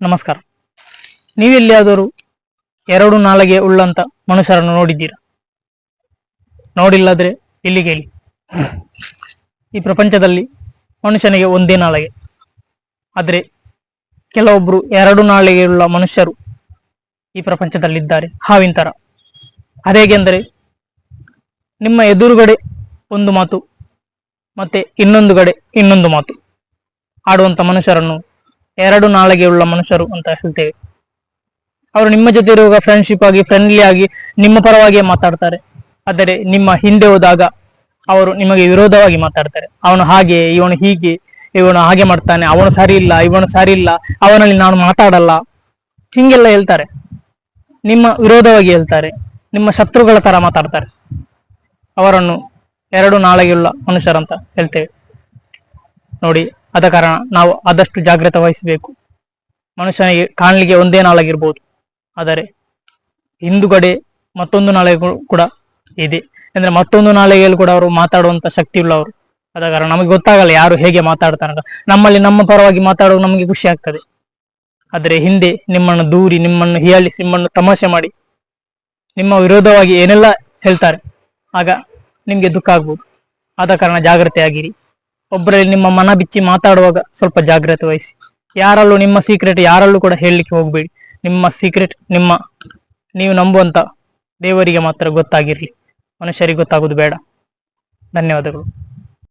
ನಮಸ್ಕಾರ. ನೀವೆಲ್ಲಿಯಾದರೂ ಎರಡು ನಾಳೆಗೆ ಉಳ್ಳಂತ ಮನುಷ್ಯರನ್ನು ನೋಡಿದ್ದೀರಾ? ನೋಡಿಲ್ಲದ್ರೆ ಇಲ್ಲಿ ಕೇಳಿ? ಈ ಪ್ರಪಂಚದಲ್ಲಿ ಮನುಷ್ಯನಿಗೆ ಒಂದೇ ನಾಳೆಗೆ ಆದರೆ ಕೆಲವೊಬ್ರು ಎರಡು ನಾಲಿಗೆಯುಳ್ಳ ಮನುಷ್ಯರು ಈ ಪ್ರಪಂಚದಲ್ಲಿದ್ದಾರೆ. ಹಾವಿಂತರ ಅದೇಗೆಂದರೆ ನಿಮ್ಮ ಎದುರುಗಡೆ ಒಂದು ಮಾತು, ಮತ್ತೆ ಇನ್ನೊಂದು ಕಡೆ ಇನ್ನೊಂದು ಮಾತು. ಆಡುವಂತ ಮನುಷ್ಯರನ್ನು ಎರಡು ನಾಳೆಗೆ ಉಳ್ಳ ಮನುಷ್ಯರು ಅಂತ ಹೇಳ್ತೇವೆ. ಅವರು ನಿಮ್ಮ ಜೊತೆ ಇರುವಾಗ ಫ್ರೆಂಡ್ಶಿಪ್ ಆಗಿ ಫ್ರೆಂಡ್ಲಿ ಆಗಿ, ನಿಮ್ಮ ಪರವಾಗಿಯೇ ಮಾತಾಡ್ತಾರೆ. ಆದರೆ ನಿಮ್ಮ ಹಿಂದೆ ಹೋದಾಗ ಅವರು ನಿಮಗೆ ವಿರೋಧವಾಗಿ ಮಾತಾಡ್ತಾರೆ. ಅವನು ಹಾಗೆ, ಇವನು ಹೀಗೆ, ಇವನು ಹಾಗೆ ಮಾಡ್ತಾನೆ, ಅವನು ಸರಿ ಇಲ್ಲ, ಇವನು ಸರಿ ಇಲ್ಲ, ಅವನಲ್ಲಿ ನಾನು ಮಾತಾಡಲ್ಲ. ಹಿಂಗೆಲ್ಲ ಹೇಳ್ತಾರೆ. ನಿಮ್ಮ ವಿರೋಧವಾಗಿ ಹೇಳ್ತಾರೆ. ನಿಮ್ಮ ಶತ್ರುಗಳ ತರ ಮಾತಾಡ್ತಾರೆ. ಅವರನ್ನು ಎರಡು ನಾಳೆಯುಳ್ಳ ಮನುಷ್ಯರಂತ ಹೇಳ್ತೇವೆ. ನೋಡಿ ಆದ ಕಾರಣ ನಾವು ಆದಷ್ಟು ಜಾಗ್ರತೆ ವಹಿಸಬೇಕು. ಮನುಷ್ಯನಿಗೆ ಕಾಣಲಿಕ್ಕೆ ಒಂದೇ ನಾಳಾಗಿರ್ಬೋದು. ಆದರೆ ಹಿಂದುಗಡೆ ಮತ್ತೊಂದು ನಾಳೆಗಳು ಕೂಡ ಇದೆ. ಅಂದ್ರೆ ಮತ್ತೊಂದು ನಾಳೆಯಲ್ಲಿ ಕೂಡ ಅವರು ಮಾತಾಡುವಂತ ಶಕ್ತಿ ಉಳ್ಳವರು ಆದ ಕಾರಣ ನಮಗೆ ಗೊತ್ತಾಗಲ್ಲ ಯಾರು ಹೇಗೆ ಮಾತಾಡ್ತಾರ ನಮ್ಮಲ್ಲಿ ನಮ್ಮ ಪರವಾಗಿ ಮಾತಾಡೋದು ನಮಗೆ ಖುಷಿ ಆಗ್ತದೆ. ಆದರೆ ಹಿಂದೆ ನಿಮ್ಮನ್ನು ದೂರಿ, ನಿಮ್ಮನ್ನು ಹೀಯಾಳಿ ನಿಮ್ಮನ್ನು ತಮಾಷೆ ಮಾಡಿ, ನಿಮ್ಮ ವಿರೋಧವಾಗಿ ಏನೆಲ್ಲ ಹೇಳ್ತಾರೆ, ಆಗ ನಿಮಗೆ ದುಃಖ ಆಗ್ಬೋದು. ಆದ ಕಾರಣ ಜಾಗ್ರತೆ ಆಗಿರಿ ಒಬ್ಬರಲ್ಲಿ ನಿಮ್ಮ ಮನ ಬಿಚ್ಚಿ ಮಾತಾಡುವಾಗ ಸ್ವಲ್ಪ ಜಾಗ್ರತೆ ವಹಿಸಿ. ಯಾರಲ್ಲೂ ನಿಮ್ಮ ಸೀಕ್ರೆಟ್ ಯಾರಲ್ಲೂ ಕೂಡ ಹೇಳಲಿಕ್ಕೆ ಹೋಗಬೇಡಿ. ನಿಮ್ಮ ಸೀಕ್ರೆಟ್ ನಿಮ್ಮ ನೀವು ನಂಬುವಂತ ದೇವರಿಗೆ ಮಾತ್ರ ಗೊತ್ತಾಗಿರ್ಲಿ. ಮನುಷ್ಯರಿಗೆ ಗೊತ್ತಾಗೋದು ಬೇಡ. ಧನ್ಯವಾದಗಳು.